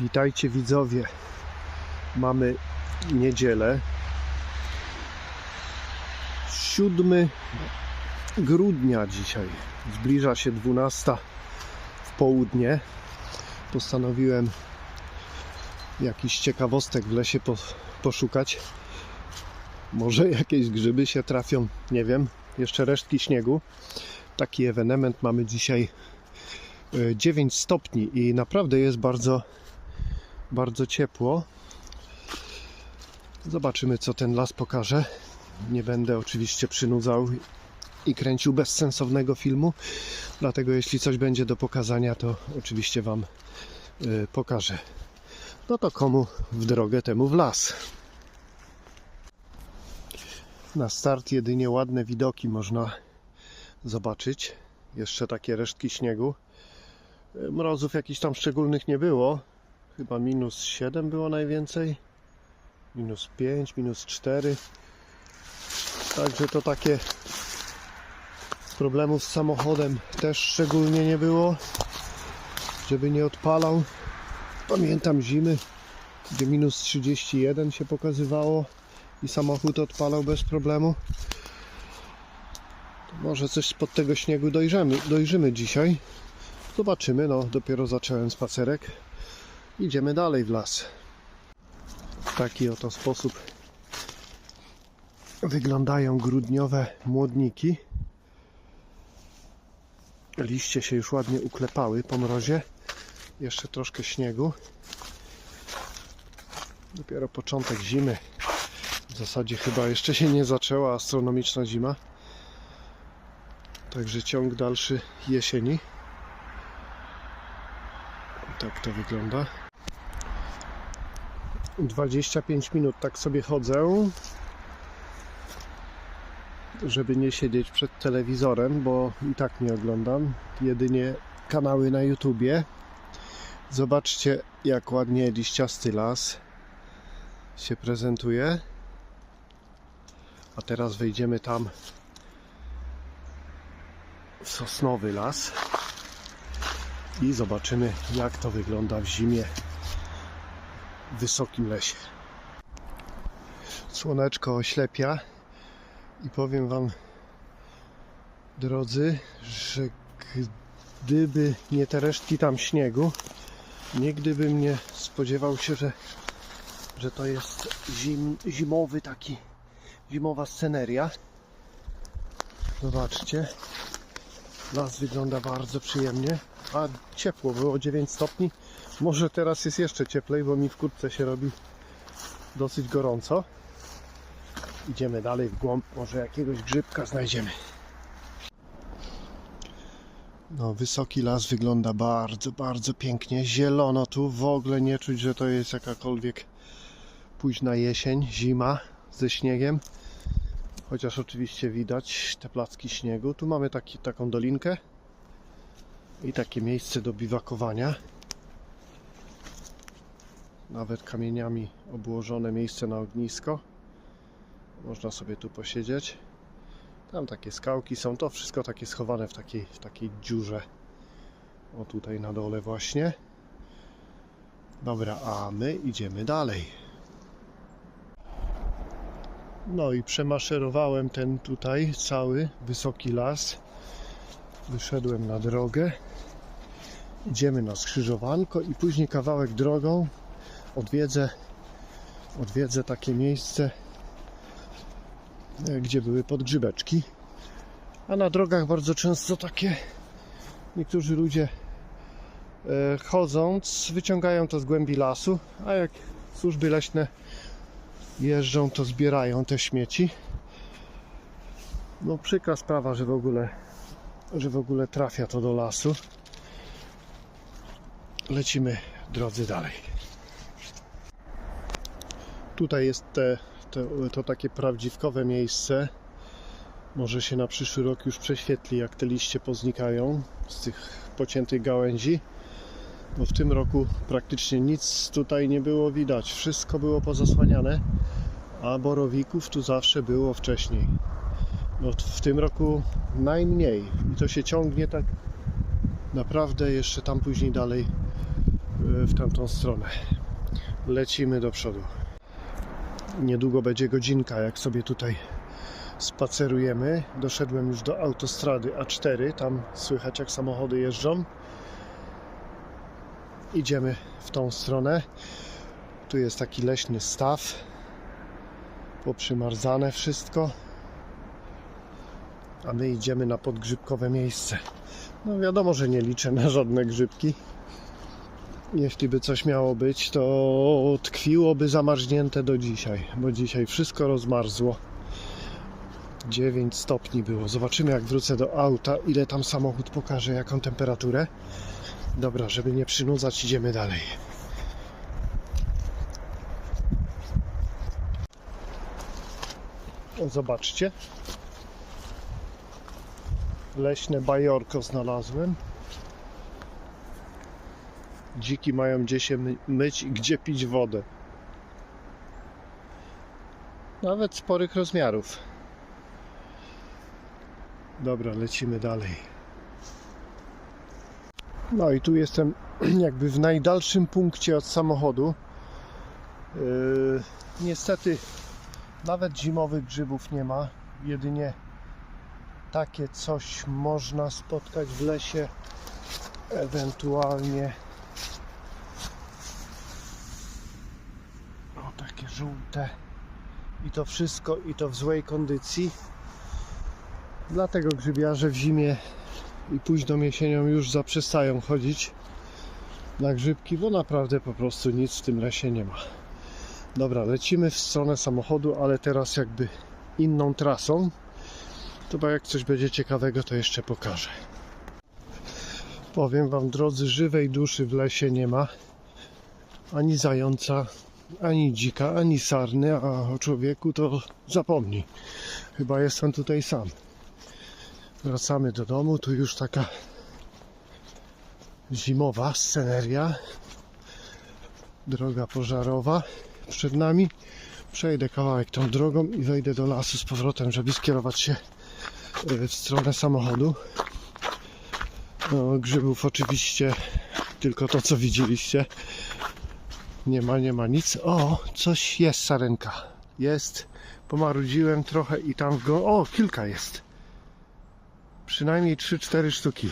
Witajcie widzowie. Mamy niedzielę. 7 grudnia dzisiaj. Zbliża się 12 w południe. Postanowiłem jakichś ciekawostek w lesie po, poszukać. Może jakieś grzyby się trafią, nie wiem. Jeszcze resztki śniegu. Taki ewenement mamy dzisiaj e, 9 stopni i naprawdę jest bardzo bardzo ciepło. Zobaczymy, co ten las pokaże. Nie będę oczywiście przynudzał i kręcił bezsensownego filmu, dlatego jeśli coś będzie do pokazania, to oczywiście Wam y, pokażę. No to komu w drogę, temu w las. Na start jedynie ładne widoki można zobaczyć. Jeszcze takie resztki śniegu. Y, Mrozów jakichś tam szczególnych nie było, Chyba minus 7 było najwięcej. Minus 5, minus 4. Także to takie problemów z samochodem też szczególnie nie było. Żeby nie odpalał. Pamiętam zimy, gdzie minus 31 się pokazywało i samochód odpalał bez problemu. To może coś spod tego śniegu dojrzymy, dojrzymy dzisiaj. Zobaczymy, no dopiero zacząłem spacerek. Idziemy dalej w las. W taki oto sposób wyglądają grudniowe młodniki. Liście się już ładnie uklepały po mrozie. Jeszcze troszkę śniegu. Dopiero początek zimy. W zasadzie chyba jeszcze się nie zaczęła astronomiczna zima. Także ciąg dalszy jesieni. Tak to wygląda. 25 minut tak sobie chodzę, żeby nie siedzieć przed telewizorem, bo i tak nie oglądam. Jedynie kanały na YouTubie. Zobaczcie, jak ładnie liściasty las się prezentuje. A teraz wejdziemy tam w sosnowy las i zobaczymy, jak to wygląda w zimie wysokim lesie. Słoneczko oślepia i powiem Wam, drodzy, że gdyby nie te resztki tam śniegu, nigdy bym nie spodziewał się, że, że to jest zim, zimowy taki, zimowa sceneria. Zobaczcie, las wygląda bardzo przyjemnie, a ciepło było 9 stopni. Może teraz jest jeszcze cieplej, bo mi w kurtce się robi dosyć gorąco. Idziemy dalej w głąb, może jakiegoś grzybka znajdziemy. No, wysoki las wygląda bardzo, bardzo pięknie. Zielono tu, w ogóle nie czuć, że to jest jakakolwiek późna jesień, zima ze śniegiem. Chociaż oczywiście widać te placki śniegu. Tu mamy taki, taką dolinkę i takie miejsce do biwakowania. Nawet kamieniami obłożone miejsce na ognisko. Można sobie tu posiedzieć. Tam takie skałki są. To wszystko takie schowane w takiej, w takiej dziurze. O tutaj na dole właśnie. Dobra, a my idziemy dalej. No i przemaszerowałem ten tutaj cały wysoki las. Wyszedłem na drogę. Idziemy na skrzyżowanko i później kawałek drogą odwiedzę, odwiedzę takie miejsce, e, gdzie były podgrzybeczki. A na drogach bardzo często takie niektórzy ludzie e, chodząc wyciągają to z głębi lasu, a jak służby leśne jeżdżą, to zbierają te śmieci. No przykra sprawa, że w ogóle że w ogóle trafia to do lasu. Lecimy drodzy dalej. Tutaj jest te, te, to takie prawdziwkowe miejsce. Może się na przyszły rok już prześwietli, jak te liście poznikają z tych pociętych gałęzi. Bo w tym roku praktycznie nic tutaj nie było widać. Wszystko było pozasłaniane, a borowików tu zawsze było wcześniej. No, w tym roku najmniej. I to się ciągnie tak naprawdę jeszcze tam później dalej w tamtą stronę. Lecimy do przodu. Niedługo będzie godzinka, jak sobie tutaj spacerujemy. Doszedłem już do autostrady A4. Tam słychać, jak samochody jeżdżą. Idziemy w tą stronę. Tu jest taki leśny staw. Poprzymarzane wszystko. A my idziemy na podgrzybkowe miejsce. No wiadomo, że nie liczę na żadne grzybki. Jeśli by coś miało być, to tkwiłoby zamarznięte do dzisiaj, bo dzisiaj wszystko rozmarzło. 9 stopni było. Zobaczymy jak wrócę do auta, ile tam samochód pokaże, jaką temperaturę. Dobra, żeby nie przynudzać, idziemy dalej. Zobaczcie. Leśne bajorko znalazłem. Dziki mają gdzie się my- myć i gdzie pić wodę. Nawet sporych rozmiarów. Dobra, lecimy dalej. No i tu jestem jakby w najdalszym punkcie od samochodu. Yy, niestety nawet zimowych grzybów nie ma. Jedynie takie coś można spotkać w lesie. Ewentualnie o takie żółte. I to wszystko i to w złej kondycji. Dlatego grzybiarze w zimie i późną jesienią już zaprzestają chodzić na grzybki, bo naprawdę po prostu nic w tym lesie nie ma. Dobra, lecimy w stronę samochodu, ale teraz jakby inną trasą. Bo jak coś będzie ciekawego, to jeszcze pokażę. Powiem Wam, drodzy, żywej duszy w lesie nie ma. Ani zająca, ani dzika, ani sarny, a o człowieku to zapomnij. Chyba jestem tutaj sam. Wracamy do domu, tu już taka zimowa sceneria. Droga pożarowa przed nami. Przejdę kawałek tą drogą i wejdę do lasu z powrotem, żeby skierować się w stronę samochodu. No, grzybów oczywiście tylko to co widzieliście. Nie ma, nie ma nic. O, coś jest sarenka. Jest. Pomarudziłem trochę i tam w go... O, kilka jest. Przynajmniej 3-4 sztuki.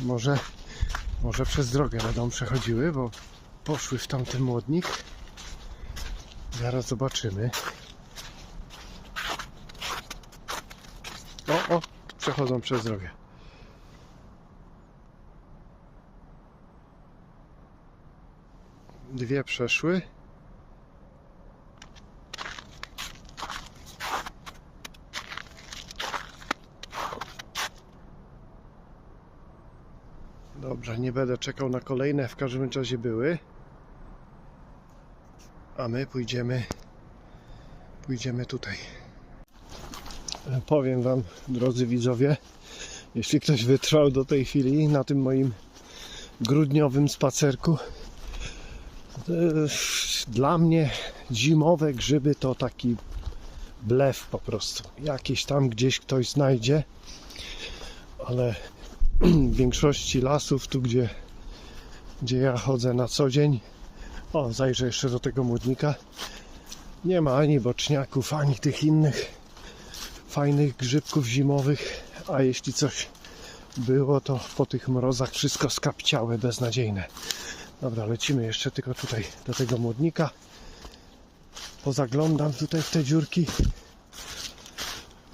Może, może przez drogę będą przechodziły, bo poszły w tamten młodnik. Zaraz zobaczymy. O, o, przechodzą przez drogę. Dwie przeszły. Dobrze, nie będę czekał na kolejne, w każdym razie były. A my pójdziemy pójdziemy tutaj. Powiem wam, drodzy widzowie, jeśli ktoś wytrwał do tej chwili na tym moim grudniowym spacerku, e, dla mnie zimowe grzyby to taki blef po prostu. Jakieś tam gdzieś ktoś znajdzie, ale w większości lasów, tu gdzie, gdzie ja chodzę na co dzień, o zajrzę jeszcze do tego młodnika, nie ma ani boczniaków, ani tych innych fajnych grzybków zimowych, a jeśli coś było, to po tych mrozach wszystko skapciałe, beznadziejne. Dobra, lecimy jeszcze tylko tutaj do tego młodnika. Pozaglądam tutaj w te dziurki.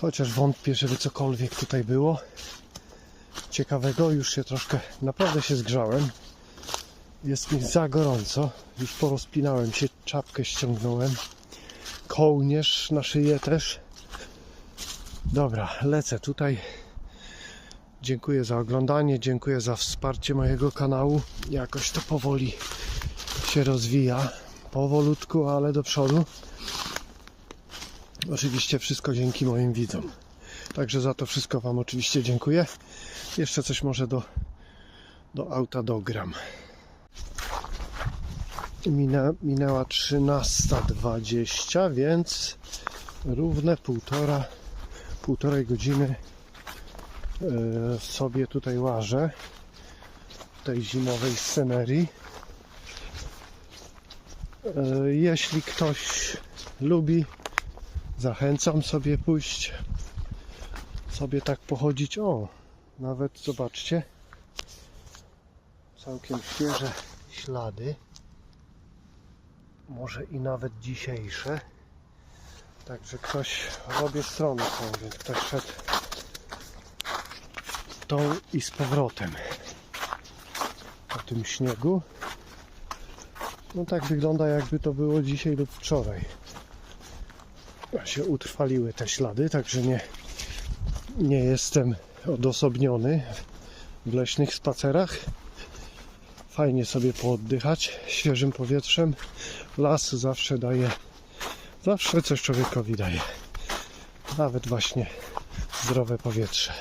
Chociaż wątpię, żeby cokolwiek tutaj było ciekawego. Już się troszkę, naprawdę się zgrzałem. Jest mi za gorąco. Już porozpinałem się, czapkę ściągnąłem. Kołnierz na szyję też. Dobra, lecę tutaj. Dziękuję za oglądanie, dziękuję za wsparcie mojego kanału. Jakoś to powoli się rozwija. Powolutku, ale do przodu. Oczywiście wszystko dzięki moim widzom. Także za to wszystko Wam oczywiście dziękuję. Jeszcze coś może do, do auta dogram. Mina, minęła 13.20, więc równe półtora, półtorej godziny e, sobie tutaj łażę. tej zimowej scenerii. E, Jeśli ktoś lubi, zachęcam sobie pójść, sobie tak pochodzić. O, nawet zobaczcie, całkiem świeże ślady. Może i nawet dzisiejsze. Także ktoś w obie strony są, więc ktoś szedł tą i z powrotem po tym śniegu. No tak wygląda jakby to było dzisiaj lub wczoraj. Się utrwaliły te ślady, także nie, nie jestem odosobniony w leśnych spacerach. Fajnie sobie pooddychać świeżym powietrzem. Las zawsze daje, zawsze coś człowiekowi daje. Nawet właśnie zdrowe powietrze.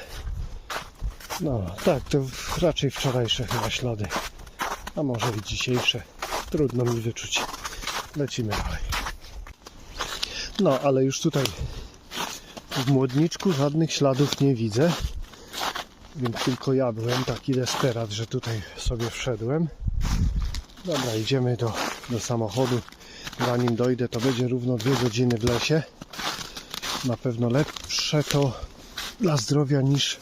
No tak, to raczej wczorajsze chyba ślady. A może i dzisiejsze. Trudno mi wyczuć. Lecimy dalej. No, ale już tutaj w Młodniczku żadnych śladów nie widzę. Więc tylko ja byłem taki desperat, że tutaj sobie wszedłem. Dobra, idziemy do, do samochodu. Zanim dojdę, to będzie równo dwie godziny w lesie. Na pewno lepsze to dla zdrowia niż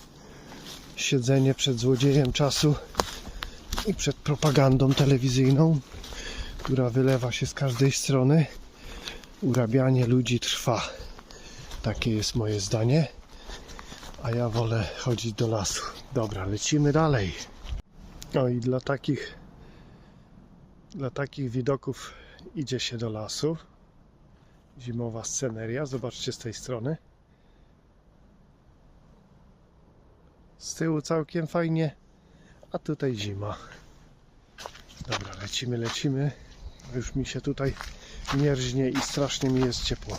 siedzenie przed złodziejem czasu i przed propagandą telewizyjną, która wylewa się z każdej strony. Urabianie ludzi trwa. Takie jest moje zdanie. A ja wolę chodzić do lasu. Dobra, lecimy dalej. No i dla takich dla takich widoków idzie się do lasu. Zimowa sceneria. Zobaczcie z tej strony. Z tyłu całkiem fajnie, a tutaj zima. Dobra, lecimy, lecimy. Już mi się tutaj mierznie i strasznie mi jest ciepło.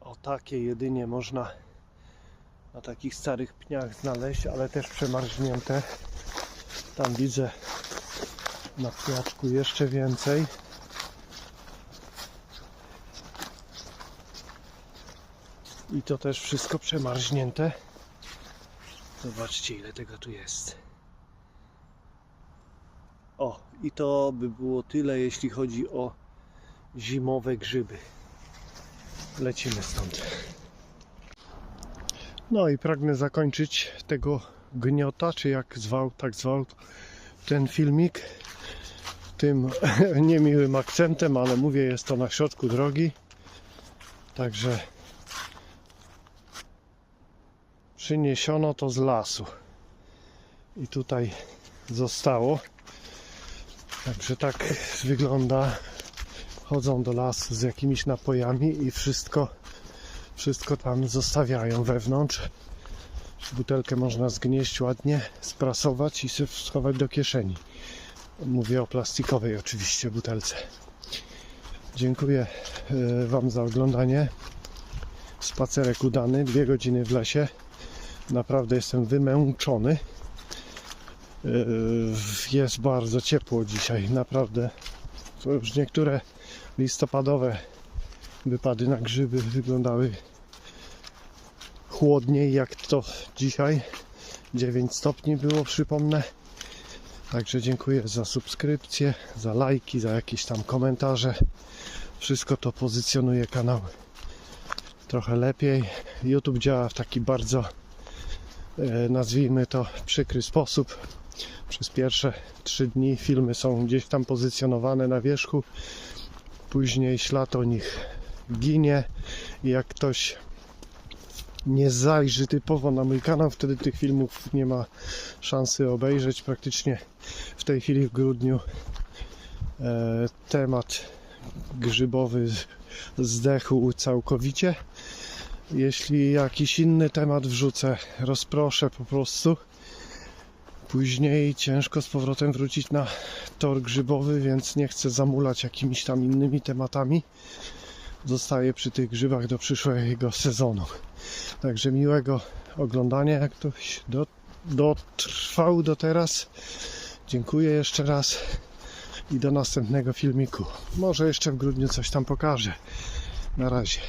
O takie jedynie można na takich starych pniach znaleźć, ale też przemarznięte. Tam widzę na pniaczku jeszcze więcej. I to też wszystko przemarznięte. Zobaczcie ile tego tu jest. O, i to by było tyle, jeśli chodzi o zimowe grzyby. Lecimy stąd. No i pragnę zakończyć tego gniota, czy jak zwał, tak zwał ten filmik. Tym niemiłym akcentem, ale mówię, jest to na środku drogi. Także przyniesiono to z lasu. I tutaj zostało. Także tak wygląda. Chodzą do lasu z jakimiś napojami i wszystko, wszystko tam zostawiają wewnątrz. Butelkę można zgnieść ładnie, sprasować i schować do kieszeni. Mówię o plastikowej oczywiście butelce. Dziękuję e, Wam za oglądanie. Spacerek udany, dwie godziny w lesie. Naprawdę jestem wymęczony. Yy, Jest bardzo ciepło dzisiaj, naprawdę. To już niektóre listopadowe wypady na grzyby wyglądały chłodniej jak to dzisiaj. 9 stopni było, przypomnę. Także dziękuję za subskrypcję, za lajki, za jakieś tam komentarze. Wszystko to pozycjonuje kanał trochę lepiej. YouTube działa w taki bardzo e, nazwijmy to przykry sposób. Przez pierwsze trzy dni filmy są gdzieś tam pozycjonowane na wierzchu, później ślad o nich ginie i jak ktoś nie zajrzy typowo na mój kanał, wtedy tych filmów nie ma szansy obejrzeć. Praktycznie w tej chwili w grudniu e, temat grzybowy zdechł całkowicie. Jeśli jakiś inny temat wrzucę, rozproszę po prostu. Później ciężko z powrotem wrócić na tor grzybowy, więc nie chcę zamulać jakimiś tam innymi tematami. Zostaję przy tych grzybach do przyszłego sezonu. Także miłego oglądania, jak ktoś do, dotrwał do teraz. Dziękuję jeszcze raz i do następnego filmiku. Może jeszcze w grudniu coś tam pokażę. Na razie.